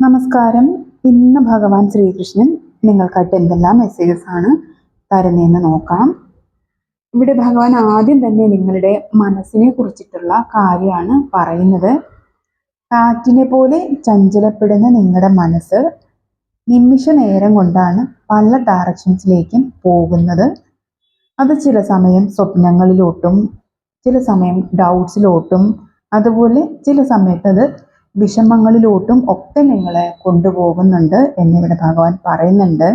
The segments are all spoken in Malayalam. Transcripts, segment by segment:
നമസ്കാരം. ഇന്ന് ഭഗവാൻ ശ്രീകൃഷ്ണൻ നിങ്ങൾക്കായിട്ട് എന്തെല്ലാം മെസ്സേജസ് ആണ് തരുന്നതെന്ന് നോക്കാം. ഇവിടെ ഭഗവാൻ ആദ്യം തന്നെ നിങ്ങളുടെ മനസ്സിനെ കുറിച്ചിട്ടുള്ള കാര്യമാണ് പറയുന്നത്. കാറ്റിനെ പോലെ ചഞ്ചലപ്പെടുന്ന നിങ്ങളുടെ മനസ്സ് നിമിഷ നേരം കൊണ്ടാണ് പല ഡയറക്ഷൻസിലേക്കും പോകുന്നത്. അത് ചില സമയം സ്വപ്നങ്ങളിലോട്ടും ചില സമയം ഡൗട്ട്സിലോട്ടും അതുപോലെ ചില സമയത്ത് അത് വിഷമങ്ങളിലോട്ടും ഒക്കെ നിങ്ങളെ കൊണ്ടുപോകുന്നുണ്ട് എന്നിവിടെ ഭഗവാൻ പറയുന്നുണ്ട്.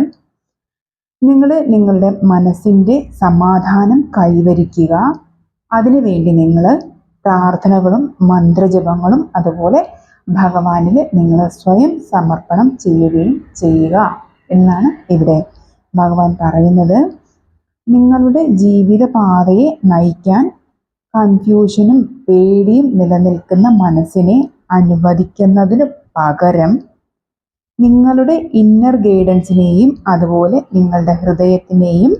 നിങ്ങൾ നിങ്ങളുടെ മനസ്സിന്റെ സമാധാനം കൈവരിക്കുക. അതിനുവേണ്ടി നിങ്ങൾ പ്രാർത്ഥനകളും മന്ത്രജപങ്ങളും അതുപോലെ ഭഗവാനിൽ നിങ്ങൾ സ്വയം സമർപ്പണം ചെയ്യുകയും ചെയ്യുക എന്നാണ് ഇവിടെ ഭഗവാൻ പറയുന്നത്. നിങ്ങളുടെ ജീവിതപാതയെ നയിക്കാൻ കൺഫ്യൂഷനും പേടിയും നിലനിൽക്കുന്ന മനസ്സിനെ അനുവദിക്കുന്നതിനു പകരം നിങ്ങളുടെ ഇന്നർ ഗൈഡൻസിനെയും അതുപോലെ നിങ്ങളുടെ ഹൃദയത്തിനെയും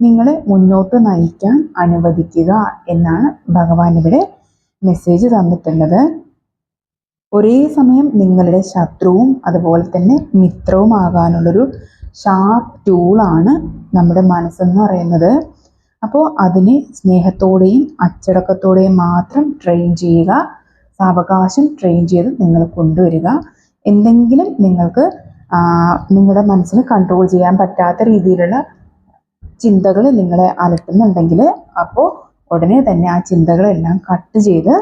നിങ്ങളെ മുന്നോട്ട് നയിക്കാൻ അനുവദിക്കുക എന്നാണ് ഭഗവാൻ ഇവിടെ മെസ്സേജ് തന്നിട്ടുള്ളത്. ഒരേ സമയം നിങ്ങളുടെ ശത്രുവും അതുപോലെ തന്നെ മിത്രവുമാകാനുള്ളൊരു ഷാർപ്പ് ടൂളാണ് നമ്മുടെ മനസ്സെന്ന് പറയുന്നത്. അപ്പോൾ അതിനെ സ്നേഹത്തോടെയും അച്ചടക്കത്തോടെയും മാത്രം ട്രെയിൻ ചെയ്യുക. സാവകാശം ട്രെയിൻ ചെയ്ത് നിങ്ങൾ കൊണ്ടുവരിക. എന്തെങ്കിലും നിങ്ങൾക്ക് നിങ്ങളുടെ മനസ്സിന് കൺട്രോൾ ചെയ്യാൻ പറ്റാത്ത രീതിയിലുള്ള ചിന്തകൾ നിങ്ങളെ അലട്ടുന്നുണ്ടെങ്കിൽ അപ്പോൾ ഉടനെ തന്നെ ആ ചിന്തകളെല്ലാം കട്ട് ചെയ്ത്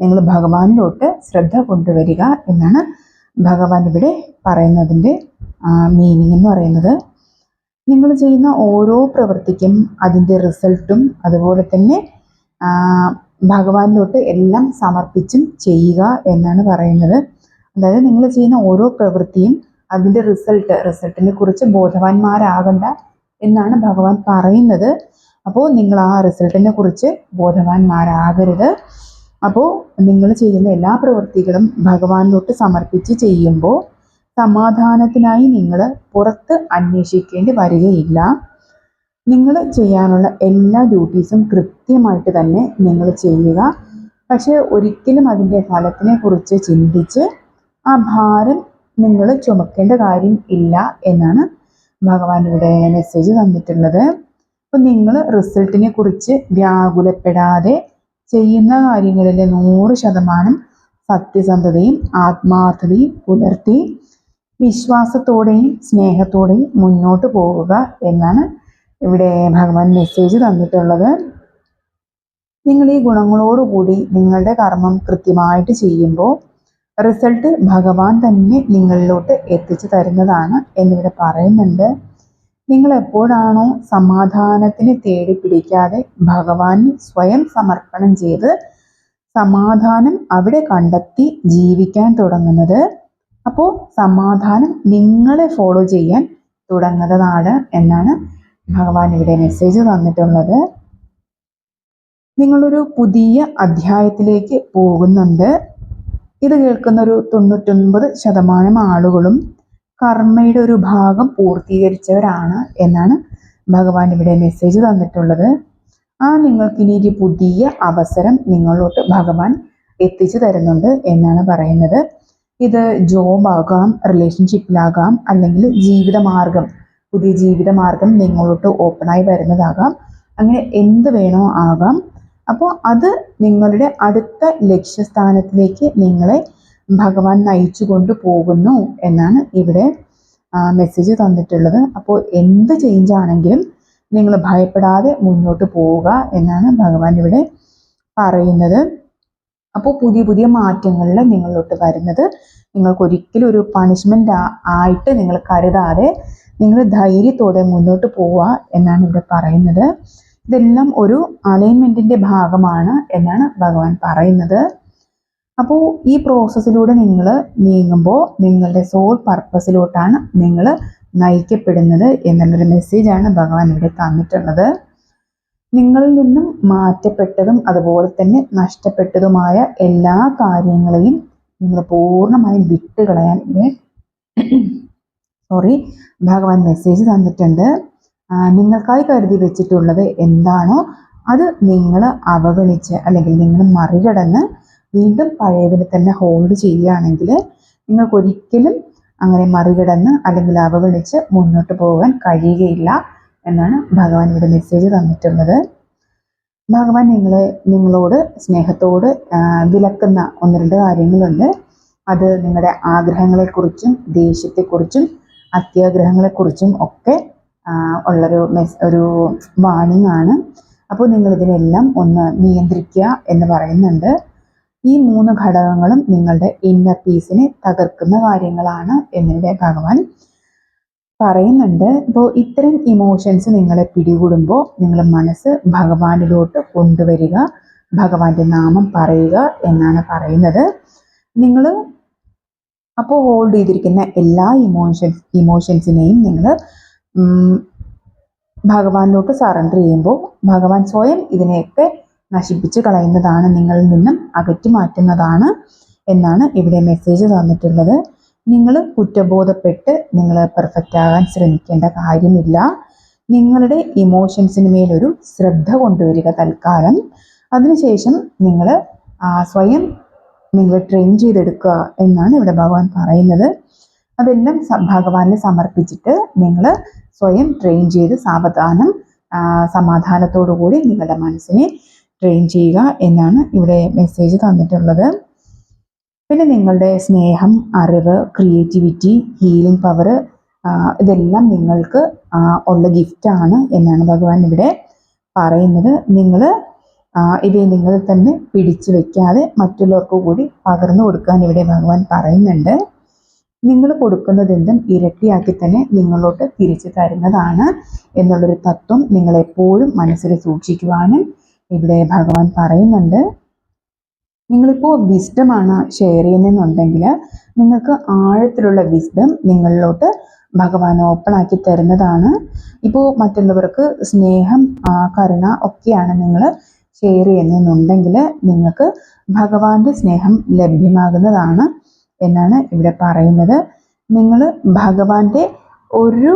നിങ്ങൾ ഭഗവാനിലോട്ട് ശ്രദ്ധ കൊണ്ടുവരിക എന്നാണ് ഭഗവാൻ ഇവിടെ പറയുന്നതിന്റെ മീനിങ് എന്ന് പറയുന്നത്. നിങ്ങൾ ചെയ്യുന്ന ഓരോ പ്രവൃത്തിക്കും അതിന്റെ റിസൾട്ടും അതുപോലെ തന്നെ ഭഗവാനിലോട്ട് എല്ലാം സമർപ്പിച്ചും ചെയ്യുക എന്നാണ് പറയുന്നത്. അതായത് നിങ്ങൾ ചെയ്യുന്ന ഓരോ പ്രവൃത്തിയും അതിന്റെ റിസൾട്ട് റിസൾട്ടിനെ കുറിച്ച് ബോധവാന്മാരാകണ്ട എന്നാണ് ഭഗവാൻ പറയുന്നത്. അപ്പോൾ നിങ്ങൾ ആ റിസൾട്ടിനെ കുറിച്ച് ബോധവാന്മാരാകരുത്. അപ്പോൾ നിങ്ങൾ ചെയ്യുന്ന എല്ലാ പ്രവൃത്തികളും ഭഗവാനിലോട്ട് സമർപ്പിച്ച് ചെയ്യുമ്പോൾ സമാധാനത്തിനായി നിങ്ങൾ പുറത്ത് അന്വേഷിക്കേണ്ടി വരികയില്ല. നിങ്ങൾ ചെയ്യാനുള്ള എല്ലാ ഡ്യൂട്ടീസും കൃത്യമായിട്ട് തന്നെ നിങ്ങൾ ചെയ്യുക. പക്ഷേ ഒരിക്കലും അതിന്റെ ഫലത്തിനെ കുറിച്ച് ചിന്തിച്ച് ആ ഭാരം നിങ്ങൾ ചുമക്കേണ്ട കാര്യം ഇല്ല എന്നാണ് ഭഗവാൻ ഇവിടെ മെസ്സേജ് തന്നിട്ടുള്ളത്. അപ്പം നിങ്ങൾ റിസൾട്ടിനെ കുറിച്ച് വ്യാകുലപ്പെടാതെ ചെയ്യുന്ന കാര്യങ്ങളിൽ നൂറ് ശതമാനം സത്യസന്ധതയും ആത്മാർത്ഥതയും പുലർത്തി വിശ്വാസത്തോടെയും സ്നേഹത്തോടെയും മുന്നോട്ട് പോവുക എന്നാണ് ഇവിടെ ഭഗവാൻ മെസ്സേജ് തന്നിട്ടുള്ളത്. നിങ്ങൾ ഈ ഗുണങ്ങളോടുകൂടി നിങ്ങളുടെ കർമ്മം കൃത്യമായിട്ട് ചെയ്യുമ്പോൾ റിസൾട്ട് ഭഗവാൻ തന്നെ നിങ്ങളിലോട്ട് എത്തിച്ചു തരുന്നതാണ് എന്നിവിടെ പറയുന്നുണ്ട്. നിങ്ങൾ എപ്പോഴാണോ സമാധാനത്തിന് തേടി പിടിക്കാതെ ഭഗവാന് സ്വയം സമർപ്പണം ചെയ്ത് സമാധാനം അവിടെ കണ്ടെത്തി ജീവിക്കാൻ തുടങ്ങുന്നത് അപ്പോൾ സമാധാനം നിങ്ങളെ ഫോളോ ചെയ്യാൻ തുടങ്ങുന്നതാണ് എന്നാണ് ഭഗവാൻ ഇവിടെ മെസ്സേജ് തന്നിട്ടുള്ളത്. നിങ്ങളൊരു പുതിയ അധ്യായത്തിലേക്ക് പോകുന്നുണ്ട്. ഇത് കേൾക്കുന്ന ഒരു തൊണ്ണൂറ്റൊൻപത് ശതമാനം ആളുകളും കർമ്മയുടെ ഒരു ഭാഗം പൂർത്തീകരിച്ചവരാണ് എന്നാണ് ഭഗവാൻ ഇവിടെ മെസ്സേജ് തന്നിട്ടുള്ളത്. ആ നിങ്ങൾക്കിനി ഒരു പുതിയ അവസരം നിങ്ങളോട്ട് ഭഗവാൻ എത്തിച്ചു തരുന്നുണ്ട് എന്നാണ് പറയുന്നത്. ഇത് ജോബാകാം റിലേഷൻഷിപ്പിലാകാം അല്ലെങ്കിൽ ജീവിതമാർഗം പുതിയ ജീവിതമാർഗം നിങ്ങളോട്ട് ഓപ്പണായി വരുന്നതാകാം. അങ്ങനെ എന്ത് വേണോ ആകാം. അപ്പോൾ അത് നിങ്ങളുടെ അടുത്ത ലക്ഷ്യസ്ഥാനത്തിലേക്ക് നിങ്ങളെ ഭഗവാൻ നയിച്ചു കൊണ്ട് പോകുന്നു എന്നാണ് ഇവിടെ മെസ്സേജ് തന്നിട്ടുള്ളത്. അപ്പോൾ എന്ത് ചേഞ്ച് ആണെങ്കിലും നിങ്ങൾ ഭയപ്പെടാതെ മുന്നോട്ട് പോവുക എന്നാണ് ഭഗവാൻ ഇവിടെ പറയുന്നത്. അപ്പോൾ പുതിയ പുതിയ മാറ്റങ്ങളിൽ നിങ്ങളിലോട്ട് വരുന്നത്. നിങ്ങൾക്ക് ഒരിക്കലും ഒരു പണിഷ്മെന്റ് ആയിട്ട് നിങ്ങൾ കരുതാതെ നിങ്ങൾ ധൈര്യത്തോടെ മുന്നോട്ട് പോവുക എന്നാണ് ഇവിടെ പറയുന്നത്. ഇതെല്ലാം ഒരു അലൈൻമെന്റിന്റെ ഭാഗമാണ് എന്നാണ് ഭഗവാൻ പറയുന്നത്. അപ്പോൾ ഈ പ്രോസസ്സിലൂടെ നിങ്ങൾ നീങ്ങുമ്പോൾ നിങ്ങളുടെ സോൾ പർപ്പസിലോട്ടാണ് നിങ്ങൾ നയിക്കപ്പെടുന്നത് എന്നുള്ളൊരു മെസ്സേജാണ് ഭഗവാൻ ഇവിടെ തന്നിട്ടുള്ളത്. നിങ്ങളിൽ നിന്നും മാറ്റപ്പെട്ടതും അതുപോലെ തന്നെ നഷ്ടപ്പെട്ടതുമായ എല്ലാ കാര്യങ്ങളെയും നിങ്ങൾ പൂർണമായും വിട്ടുകളയാൻ സോറി ഭഗവാൻ മെസ്സേജ് തന്നിട്ടുണ്ട്. നിങ്ങൾക്കായി കരുതി വെച്ചിട്ടുള്ളത് എന്താണോ അത് നിങ്ങൾ അവഗണിച്ച് അല്ലെങ്കിൽ നിങ്ങൾ മറികടന്ന് വീണ്ടും പഴയതിനെ തന്നെ ഹോൾഡ് ചെയ്യുകയാണെങ്കിൽ നിങ്ങൾക്ക് ഒരിക്കലും അങ്ങനെ മറികടന്ന് അല്ലെങ്കിൽ അവഗണിച്ച് മുന്നോട്ട് പോകാൻ കഴിയുകയില്ല എന്നാണ് ഭഗവാൻ ഇവിടെ മെസ്സേജ് തന്നിട്ടുള്ളത്. ഭഗവാൻ നിങ്ങളെ നിങ്ങളോട് സ്നേഹത്തോട് വിലക്കുന്ന ഒന്ന് രണ്ട് കാര്യങ്ങളുണ്ട്. അത് നിങ്ങളുടെ ആഗ്രഹങ്ങളെക്കുറിച്ചും ദേഷ്യത്തെക്കുറിച്ചും അത്യാഗ്രഹങ്ങളെക്കുറിച്ചും ഒക്കെ ഉള്ളൊരു മെസ് ഒരു വാണിംഗ് ആണ്. അപ്പോൾ നിങ്ങൾ ഇതിനെല്ലാം ഒന്ന് നിയന്ത്രിക്കുക എന്ന് പറയുന്നുണ്ട്. ഈ മൂന്ന് ഘടകങ്ങളും നിങ്ങളുടെ ഇന്നർ പീസിനെ തകർക്കുന്ന കാര്യങ്ങളാണ് എന്നിവിടെ ഭഗവാൻ പറയുന്നുണ്ട്. ഇപ്പോൾ ഇത്തരം ഇമോഷൻസ് നിങ്ങളെ പിടികൂടുമ്പോൾ നിങ്ങളുടെ മനസ്സ് ഭഗവാനിലോട്ട് കൊണ്ടുവരിക ഭഗവാന്റെ നാമം പറയുക എന്നാണ് പറയുന്നത്. നിങ്ങൾ അപ്പോൾ ഹോൾഡ് ചെയ്തിരിക്കുന്ന എല്ലാ ഇമോഷൻസ് ഇമോഷൻസിനെയും നിങ്ങൾ ഭഗവാനിലോട്ട് സറണ്ടർ ചെയ്യുമ്പോൾ ഭഗവാൻ സ്വയം ഇതിനെയൊക്കെ നശിപ്പിച്ച് കളയുന്നതാണ് നിങ്ങളിൽ നിന്നും അകറ്റി മാറ്റുന്നതാണ് എന്നാണ് ഇവിടെ മെസ്സേജ് തന്നിട്ടുള്ളത്. നിങ്ങൾ കുറ്റബോധപ്പെട്ട് നിങ്ങൾ പെർഫെക്റ്റ് ആകാൻ ശ്രമിക്കേണ്ട കാര്യമില്ല. നിങ്ങളുടെ ഇമോഷൻസിന് മേലൊരു ശ്രദ്ധ കൊണ്ടുവരിക തൽക്കാലം. അതിനുശേഷം നിങ്ങൾ സ്വയം നിങ്ങൾ ട്രെയിൻ ചെയ്തെടുക്കുക എന്നാണ് ഇവിടെ ഭഗവാൻ പറയുന്നത്. അതെല്ലാം ഭഗവാനെ സമർപ്പിച്ചിട്ട് നിങ്ങൾ സ്വയം ട്രെയിൻ ചെയ്ത് സാവധാനം സമാധാനത്തോടു കൂടി നിങ്ങളുടെ മനസ്സിനെ ട്രെയിൻ ചെയ്യുക എന്നാണ് ഇവിടെ മെസ്സേജ് തന്നിട്ടുള്ളത്. പിന്നെ നിങ്ങളുടെ സ്നേഹം അറിവ് ക്രിയേറ്റിവിറ്റി ഹീലിംഗ് പവർ ഇതെല്ലാം നിങ്ങൾക്ക് ഉള്ള ഗിഫ്റ്റാണ് എന്നാണ് ഭഗവാൻ ഇവിടെ പറയുന്നത്. നിങ്ങൾ ഇവയെ നിങ്ങൾ തന്നെ പിടിച്ചു വെക്കാതെ മറ്റുള്ളവർക്ക് കൂടി പകർന്നു കൊടുക്കാൻ ഇവിടെ ഭഗവാൻ പറയുന്നുണ്ട്. നിങ്ങൾ കൊടുക്കുന്നതെന്തും ഇരട്ടിയാക്കി തന്നെ നിങ്ങളോട്ട് തിരിച്ചു തരുന്നതാണ് എന്നുള്ളൊരു തത്വം നിങ്ങൾ എപ്പോഴും മനസ്സിൽ സൂക്ഷിക്കുവാനും ഇവിടെ ഭഗവാൻ പറയുന്നുണ്ട്. നിങ്ങളിപ്പോൾ വിസ്ഡമാണ് ഷെയർ ചെയ്യുന്നതെന്നുണ്ടെങ്കിൽ നിങ്ങൾക്ക് ആഴത്തിലുള്ള വിസ്ഡം നിങ്ങളിലോട്ട് ഭഗവാൻ ഓപ്പൺ ആക്കി തരുന്നതാണ്. ഇപ്പോൾ മറ്റുള്ളവർക്ക് സ്നേഹം കരുണ ഒക്കെയാണ് നിങ്ങൾ ഷെയർ ചെയ്യുന്നതെന്നുണ്ടെങ്കിൽ നിങ്ങൾക്ക് ഭഗവാന്റെ സ്നേഹം ലഭ്യമാകുന്നതാണ് എന്നാണ് ഇവിടെ പറയുന്നത്. നിങ്ങൾ ഭഗവാന്റെ ഒരു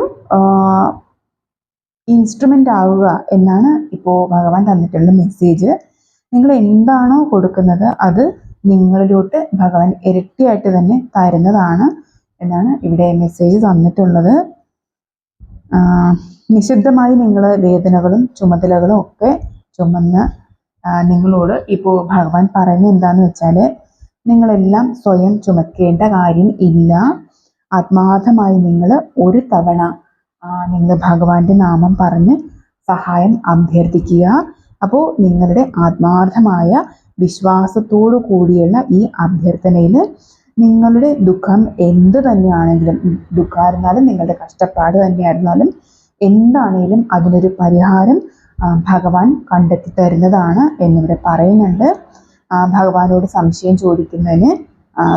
ഇൻസ്ട്രുമെന്റ് ആവുക എന്നാണ് ഇപ്പോൾ ഭഗവാൻ തന്നിട്ടുള്ള മെസ്സേജ് നിങ്ങൾ എന്താണോ കൊടുക്കുന്നത് അത് നിങ്ങളിലോട്ട് ഭഗവാൻ ഇരട്ടിയായിട്ട് തന്നെ തരുന്നതാണ് എന്നാണ് ഇവിടെ മെസ്സേജ് തന്നിട്ടുള്ളത്. നിശബ്ദമായി നിങ്ങൾ വേദനകളും ചുമതലകളും ഒക്കെ ചുമന്ന് നിങ്ങളോട് ഇപ്പോൾ ഭഗവാൻ പറയുന്നത് എന്താണെന്ന് വെച്ചാൽ നിങ്ങളെല്ലാം സ്വയം ചുമക്കേണ്ട കാര്യം ഇല്ല. ആത്മാർത്ഥമായി നിങ്ങൾ ഒരു തവണ നിങ്ങൾ ഭഗവാന്റെ നാമം പറഞ്ഞ് സഹായം അഭ്യർത്ഥിക്കുക. അപ്പോൾ നിങ്ങളുടെ ആത്മാർത്ഥമായ വിശ്വാസത്തോടു കൂടിയുള്ള ഈ അഭ്യർത്ഥനയിൽ നിങ്ങളുടെ ദുഃഖം എന്ത് തന്നെയാണെങ്കിലും ദുഃഖമായിരുന്നാലും നിങ്ങളുടെ കഷ്ടപ്പാട് തന്നെയായിരുന്നാലും എന്താണേലും അതിനൊരു പരിഹാരം ഭഗവാൻ കണ്ടെത്തി തരുന്നതാണ് എന്നിവിടെ പറയുന്നുണ്ട്. ഭഗവാനോട് സംശയം ചോദിക്കുന്നതിന്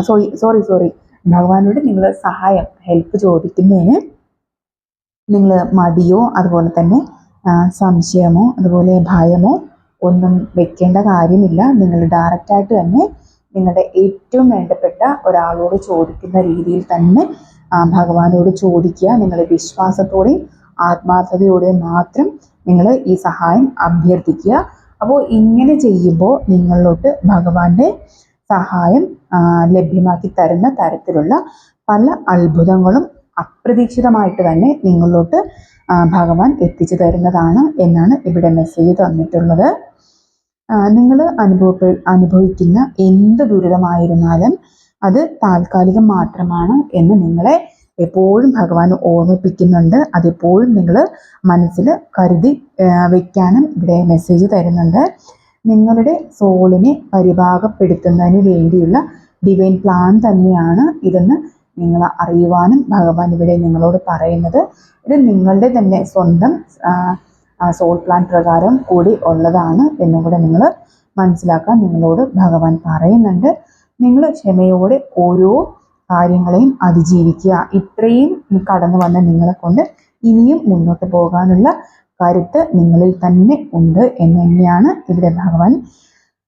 സോറി സോറി സോറി ഭഗവാനോട് നിങ്ങൾ സഹായം ഹെൽപ്പ് ചോദിക്കുന്നതിന് നിങ്ങൾ മടിയോ അതുപോലെ തന്നെ സംശയമോ അതുപോലെ ഭയമോ ഒന്നും വെക്കേണ്ട കാര്യമില്ല. നിങ്ങൾ ഡയറക്റ്റായിട്ട് തന്നെ നിങ്ങളുടെ ഏറ്റവും വേണ്ടപ്പെട്ട ഒരാളോട് ചോദിക്കുന്ന രീതിയിൽ തന്നെ ഭഗവാനോട് ചോദിക്കുക. നിങ്ങൾ വിശ്വാസത്തോടെയും ആത്മാർത്ഥതയോടെയും മാത്രം നിങ്ങൾ ഈ സഹായം അഭ്യർത്ഥിക്കുക. അപ്പോൾ ഇങ്ങനെ ചെയ്യുമ്പോൾ നിങ്ങളിലോട്ട് ഭഗവാന്റെ സഹായം ലഭ്യമാക്കി തരുന്ന തരത്തിലുള്ള പല അത്ഭുതങ്ങളും അപ്രതീക്ഷിതമായിട്ട് തന്നെ നിങ്ങളിലോട്ട് ഭഗവാൻ എത്തിച്ചു തരുന്നതാണ് എന്നാണ് ഇവിടെ മെസ്സേജ് തന്നിട്ടുള്ളത്. നിങ്ങൾ അനുഭവപ്പെ അനുഭവിക്കുന്ന എന്ത് ദുരിതമായിരുന്നാലും അത് താൽക്കാലികം മാത്രമാണ് എന്ന് നിങ്ങളെ എപ്പോഴും ഭഗവാൻ ഓർമ്മിപ്പിക്കുന്നുണ്ട്. അതെപ്പോഴും നിങ്ങൾ മനസ്സിൽ കരുതി വയ്ക്കാനും ഇവിടെ മെസ്സേജ് തരുന്നുണ്ട്. നിങ്ങളുടെ സോളിനെ പരിഭാഗപ്പെടുത്തുന്നതിന് വേണ്ടിയുള്ള ഡിവൈൻ പ്ലാൻ തന്നെയാണ് ഇതെന്ന് നിങ്ങൾ അറിയുവാനും ഭഗവാൻ ഇവിടെ നിങ്ങളോട് പറയുന്നത് ഇത് നിങ്ങളുടെ തന്നെ സ്വന്തം സോൾ പ്ലാൻ പ്രകാരം കൂടി ഉള്ളതാണ് എന്നും കൂടെ നിങ്ങൾ മനസ്സിലാക്കാൻ നിങ്ങളോട് ഭഗവാൻ പറയുന്നുണ്ട്. നിങ്ങൾ ക്ഷമയോടെ ഓരോ കാര്യങ്ങളെയും അതിജീവിക്കുക. ഇത്രയും കടന്നു വന്ന നിങ്ങളെ കൊണ്ട് ഇനിയും മുന്നോട്ട് പോകാനുള്ള കരുത്ത് നിങ്ങളിൽ തന്നെ ഉണ്ട് എന്ന് തന്നെയാണ് ഇവിടെ ഭഗവാൻ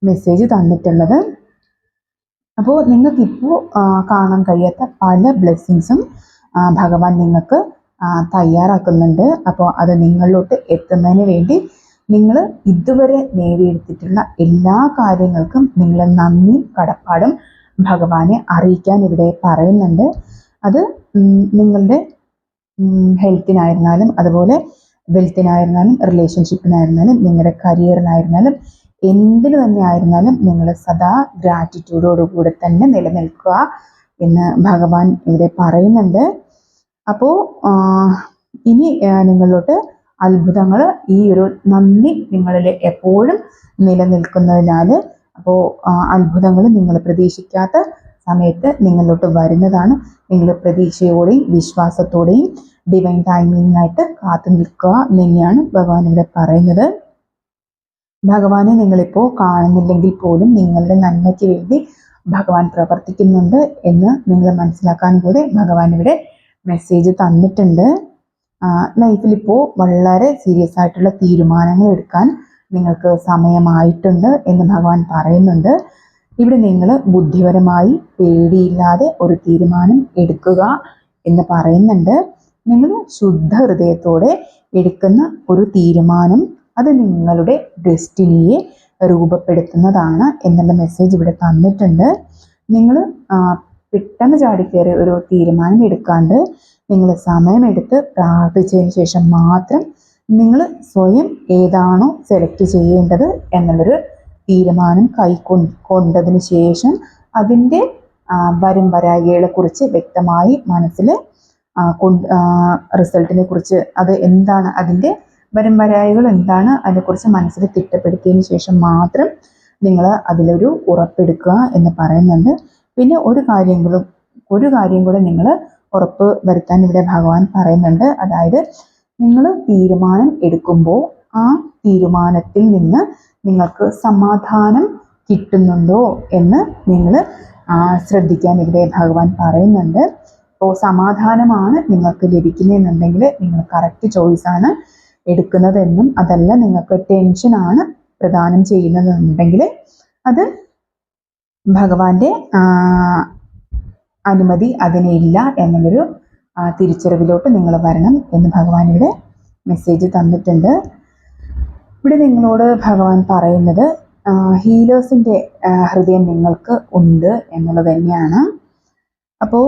മെസ്സേജ് തന്നിട്ടുള്ളത്. അപ്പോൾ നിങ്ങൾക്കിപ്പോൾ കാണാൻ കഴിയാത്ത പല ബ്ലെസ്സിങ്സും ഭഗവാൻ നിങ്ങൾക്ക് തയ്യാറാക്കുന്നുണ്ട്. അപ്പോൾ അത് നിങ്ങളിലോട്ട് എത്തുന്നതിന് വേണ്ടി നിങ്ങൾ ഇതുവരെ നേടിയെടുത്തിട്ടുള്ള എല്ലാ കാര്യങ്ങൾക്കും നിങ്ങൾ നന്ദി കടപ്പാടും ഭഗവാനെ അറിയിക്കാൻ ഇവിടെ പറയുന്നുണ്ട്. അത് നിങ്ങളുടെ ഹെൽത്തിനായിരുന്നാലും അതുപോലെ വെൽത്തിനായിരുന്നാലും റിലേഷൻഷിപ്പിനായിരുന്നാലും നിങ്ങളുടെ കരിയറിനായിരുന്നാലും എന്തിനു തന്നെ ആയിരുന്നാലും നിങ്ങൾ സദാ ഗ്രാറ്റിറ്റ്യൂഡോടുകൂടെ തന്നെ നിലനിൽക്കുക എന്ന് ഭഗവാൻ ഇവിടെ പറയുന്നുണ്ട്. അപ്പോൾ ഇനി നിങ്ങളിലോട്ട് അത്ഭുതങ്ങൾ ഈ ഒരു നന്ദി നിങ്ങളിൽ എപ്പോഴും നിലനിൽക്കുന്നതിനാൽ അപ്പോൾ അത്ഭുതങ്ങൾ നിങ്ങൾ പ്രതീക്ഷിക്കാത്ത സമയത്ത് നിങ്ങളിലോട്ട് വരുന്നതാണ്. നിങ്ങൾ പ്രതീക്ഷയോടെയും വിശ്വാസത്തോടെയും ഡിവൈൻ ടൈമിങ്ങിനായിട്ട് കാത്തു നിൽക്കുക എന്ന് തന്നെയാണ് ഭഗവാൻ ഇവിടെ പറയുന്നത്. ഭഗവാനെ നിങ്ങളിപ്പോൾ കാണുന്നില്ലെങ്കിൽ പോലും നിങ്ങളുടെ നന്മയ്ക്ക് വേണ്ടി ഭഗവാൻ പ്രവർത്തിക്കുന്നുണ്ട് എന്ന് നിങ്ങൾ മനസ്സിലാക്കാൻ കൂടെ ഭഗവാൻ ഇവിടെ മെസ്സേജ് തന്നിട്ടുണ്ട്. ലൈഫിൽ ഇപ്പോൾ വളരെ സീരിയസ് ആയിട്ടുള്ള തീരുമാനങ്ങൾ എടുക്കാൻ നിങ്ങൾക്ക് സമയമായിട്ടുണ്ട് എന്ന് ഭഗവാൻ പറയുന്നുണ്ട്. ഇവിടെ നിങ്ങൾ ബുദ്ധിപരമായി പേടിയില്ലാതെ ഒരു തീരുമാനം എടുക്കുക എന്ന് പറയുന്നുണ്ട്. നിങ്ങൾ ശുദ്ധ ഹൃദയത്തോടെ എടുക്കുന്ന ഒരു തീരുമാനം അത് നിങ്ങളുടെ ഡെസ്റ്റിനിയെ രൂപപ്പെടുത്തുന്നതാണ് എന്നുള്ള മെസ്സേജ് ഇവിടെ തന്നിട്ടുണ്ട്. നിങ്ങൾ പെട്ടെന്ന് ചാടിക്കയറി ഒരു തീരുമാനം എടുക്കാണ്ട് നിങ്ങൾ സമയമെടുത്ത് പ്രാർത്ഥിച്ചതിന് ശേഷം മാത്രം നിങ്ങൾ സ്വയം ഏതാണോ സെലക്ട് ചെയ്യേണ്ടത് എന്നുള്ളൊരു തീരുമാനം കൈക്കൊണ്ടതിന് ശേഷം അതിന്റെ വരും വരായികളെ കുറിച്ച് വ്യക്തമായി മനസ്സിൽ റിസൾട്ടിനെ കുറിച്ച് അത് എന്താണ് അതിന്റെ വരും വരായികൾ എന്താണ് അതിനെക്കുറിച്ച് മനസ്സിൽ തിട്ടപ്പെടുത്തിയതിന് ശേഷം മാത്രം നിങ്ങൾ അതിലൊരു ഉറപ്പെടുക്കുക എന്ന് പറയുന്നുണ്ട്. പിന്നെ ഒരു കാര്യം കൂടെ ഒരു കാര്യം കൂടെ നിങ്ങൾ ഉറപ്പ് വരുത്താൻ ഇവിടെ ഭഗവാൻ പറയുന്നുണ്ട്. അതായത് നിങ്ങൾ തീരുമാനം എടുക്കുമ്പോൾ ആ തീരുമാനത്തിൽ നിന്ന് നിങ്ങൾക്ക് സമാധാനം കിട്ടുന്നുണ്ടോ എന്ന് നിങ്ങൾ ശ്രദ്ധിക്കാൻ ഇവിടെ ഭഗവാൻ പറയുന്നുണ്ട്. അപ്പോൾ സമാധാനമാണ് നിങ്ങൾക്ക് ലഭിക്കുന്നതെന്നുണ്ടെങ്കിൽ നിങ്ങൾ കറക്റ്റ് ചോയ്സാണ് എടുക്കുന്നതെന്നും അതല്ല നിങ്ങൾക്ക് ടെൻഷനാണ് പ്രദാനം ചെയ്യുന്നതെന്നുണ്ടെങ്കിൽ അത് ഭഗവാന്റെ അനുമതി അതിനില്ല എന്നുള്ളൊരു തിരിച്ചറിവിലോട്ട് നിങ്ങൾ വരണം എന്ന് ഭഗവാൻ ഇവിടെ മെസ്സേജ് തന്നിട്ടുണ്ട്. ഇവിടെ നിങ്ങളോട് ഭഗവാൻ പറയുന്നത് ഹീലേഴ്സിന്റെ ഹൃദയം നിങ്ങൾക്ക് ഉണ്ട് എന്നുള്ളത് തന്നെയാണ്. അപ്പോൾ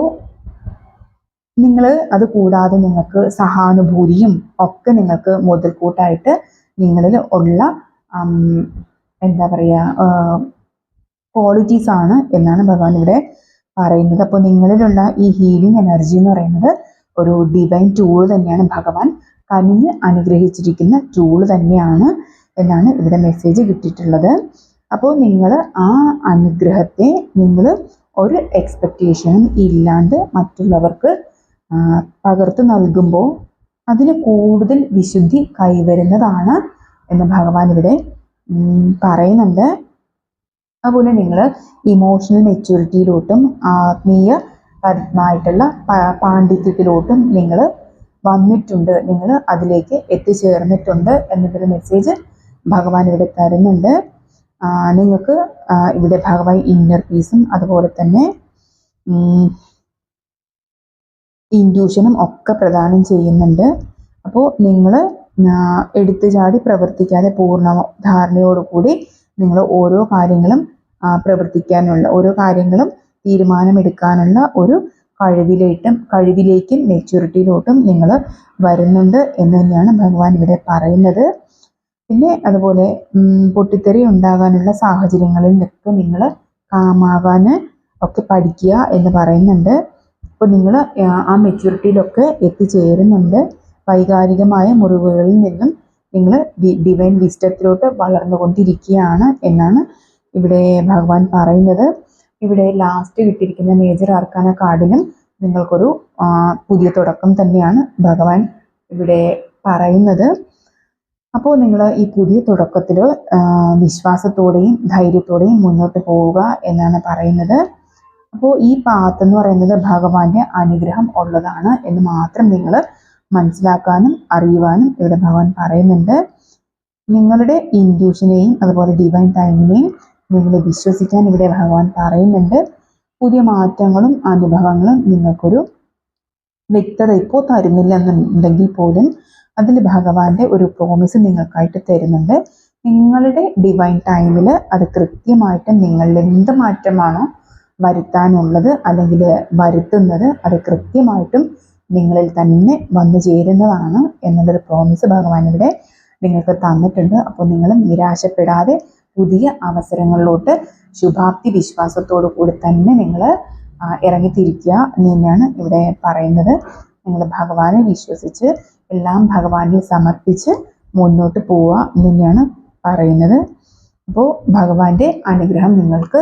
നിങ്ങൾ അത് കൂടാതെ നിങ്ങൾക്ക് സഹാനുഭൂതിയും ഒക്കെ നിങ്ങൾക്ക് മുതൽക്കൂട്ടായിട്ട് നിങ്ങളിൽ ഉള്ള എന്താ പറയുക ക്വാളിറ്റീസ് ആണ് എന്നാണ് ഭഗവാൻ ഇവിടെ പറയുന്നത്. അപ്പോൾ നിങ്ങളിലുള്ള ഈ ഹീലിംഗ് എനർജി എന്ന് പറയുന്നത് ഒരു ഡിവൈൻ ടൂൾ തന്നെയാണ് ഭഗവാൻ കനിഞ്ഞ് അനുഗ്രഹിച്ചിരിക്കുന്ന ടൂൾ തന്നെയാണ് എന്നാണ് ഇവിടെ മെസ്സേജ് കിട്ടിയിട്ടുള്ളത്. അപ്പോൾ നിങ്ങൾ ആ അനുഗ്രഹത്തെ നിങ്ങൾ ഒരു എക്സ്പെക്റ്റേഷനും ഇല്ലാണ്ട് മറ്റുള്ളവർക്ക് ആ, പകർന്നു നൽകുമ്പോൾ അതിന് കൂടുതൽ വിശുദ്ധി കൈവരുന്നതാണ് എന്ന് ഭഗവാൻ ഇവിടെ പറയുന്നുണ്ട്. അതുപോലെ നിങ്ങൾ ഇമോഷണൽ മെച്യൂരിറ്റിയിലോട്ടും ആത്മീയ പരമായിട്ടുള്ള പാണ്ഡിത്യത്തിലോട്ടും നിങ്ങൾ വന്നിട്ടുണ്ട്. നിങ്ങൾ അതിലേക്ക് എത്തിച്ചേർന്നിട്ടുണ്ട് എന്നൊരു മെസ്സേജ് ഭഗവാൻ ഇവിടെ തരുന്നുണ്ട്. നിങ്ങൾക്ക് ഇവിടെ ഭഗവാൻ ഇന്നർ പീസും അതുപോലെ തന്നെ ഇൻഡ്യൂഷനും ഒക്കെ പ്രദാനം ചെയ്യുന്നുണ്ട്. അപ്പോൾ നിങ്ങൾ എടുത്തു ചാടി പ്രവർത്തിക്കാതെ പൂർണ ധാരണയോടുകൂടി നിങ്ങൾ ഓരോ കാര്യങ്ങളും പ്രവർത്തിക്കാനുള്ള ഓരോ കാര്യങ്ങളും തീരുമാനമെടുക്കാനുള്ള ഒരു കഴിവിലേട്ടും കഴിവിലേക്കും മെച്യൂരിറ്റിയിലോട്ടും നിങ്ങൾ വരുന്നുണ്ട് എന്ന് തന്നെയാണ് ഭഗവാൻ ഇവിടെ പറയുന്നത്. പിന്നെ അതുപോലെ പൊട്ടിത്തെറി ഉണ്ടാകാനുള്ള സാഹചര്യങ്ങളിൽ നിന്നൊക്കെ നിങ്ങൾ കാമാകാൻ ഒക്കെ പഠിക്കുക എന്ന് പറയുന്നുണ്ട്. അപ്പോൾ നിങ്ങൾ ആ മെച്യൂരിറ്റിയിലൊക്കെ എത്തിച്ചേരുന്നുണ്ട്. വൈകാരികമായ മുറിവുകളിൽ നിന്നും നിങ്ങൾ ഡിവൈൻ വിസ്റ്റത്തിലോട്ട് വളർന്നുകൊണ്ടിരിക്കുകയാണ് എന്നാണ് ഇവിടെ ഭഗവാൻ പറയുന്നത്. ഇവിടെ ലാസ്റ്റ് കിട്ടിയിരിക്കുന്ന മേജർ ആർക്കാന കാർഡിലും നിങ്ങൾക്കൊരു പുതിയ തുടക്കം തന്നെയാണ് ഭഗവാൻ ഇവിടെ പറയുന്നത്. അപ്പോൾ നിങ്ങൾ ഈ പുതിയ തുടക്കത്തിൽ വിശ്വാസത്തോടെയും ധൈര്യത്തോടെയും മുന്നോട്ട് പോവുക എന്നാണ് പറയുന്നത്. അപ്പോൾ ഈ പാത്ത് എന്ന് പറയുന്നത് ഭഗവാന്റെ അനുഗ്രഹം ഉള്ളതാണ് എന്ന് മാത്രം നിങ്ങൾ മനസ്സിലാക്കാനും അറിയുവാനും ഇവിടെ ഭഗവാൻ പറയുന്നുണ്ട്. നിങ്ങളുടെ ഇൻഡ്യൂഷനെയും അതുപോലെ ഡിവൈൻ ടൈമിനെയും നിങ്ങൾ വിശ്വസിക്കാൻ ഇവിടെ ഭഗവാൻ പറയുന്നുണ്ട്. പുതിയ മാറ്റങ്ങളും അനുഭവങ്ങളും നിങ്ങൾക്കൊരു വ്യക്തത ഇപ്പോൾ തരുന്നില്ല എന്നുണ്ടെങ്കിൽ പോലും അതിൽ ഭഗവാന്റെ ഒരു പ്രോമിസ് നിങ്ങൾക്കായിട്ട് തരുന്നുണ്ട്. നിങ്ങളുടെ ഡിവൈൻ ടൈമിൽ അത് കൃത്യമായിട്ട് നിങ്ങളിൽ എന്ത് മാറ്റമാണോ വരുത്താനുള്ളത് അല്ലെങ്കിൽ വരുത്തുന്നത് അത് കൃത്യമായിട്ടും നിങ്ങളിൽ തന്നെ വന്നു ചേരുന്നതാണ് എന്നുള്ളൊരു പ്രോമിസ് ഭഗവാൻ ഇവിടെ നിങ്ങൾക്ക് തന്നിട്ടുണ്ട്. അപ്പോൾ നിങ്ങൾ നിരാശപ്പെടാതെ പുതിയ അവസരങ്ങളിലോട്ട് ശുഭാപ്തി വിശ്വാസത്തോടു കൂടി തന്നെ നിങ്ങൾ ഇറങ്ങിത്തിരിക്കുക തന്നെയാണ് ഇവിടെ പറയുന്നത്. നിങ്ങൾ ഭഗവാനെ വിശ്വസിച്ച് എല്ലാം ഭഗവാനിൽ സമർപ്പിച്ച് മുന്നോട്ട് പോവുക തന്നെയാണ് പറയുന്നത്. അപ്പോൾ ഭഗവാന്റെ അനുഗ്രഹം നിങ്ങൾക്ക്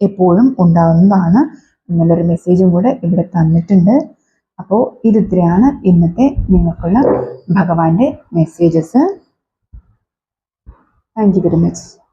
എപ്പോഴും ഉണ്ടാവുന്നതാണ്. എന്നുള്ളൊരു മെസ്സേജും കൂടെ ഇവിടെ തന്നിട്ടുണ്ട്. അപ്പോൾ ഇതിത്രയാണ് ഇന്നത്തെ നിങ്ങൾക്കുള്ള ഭഗവാന്റെ messages thank you very much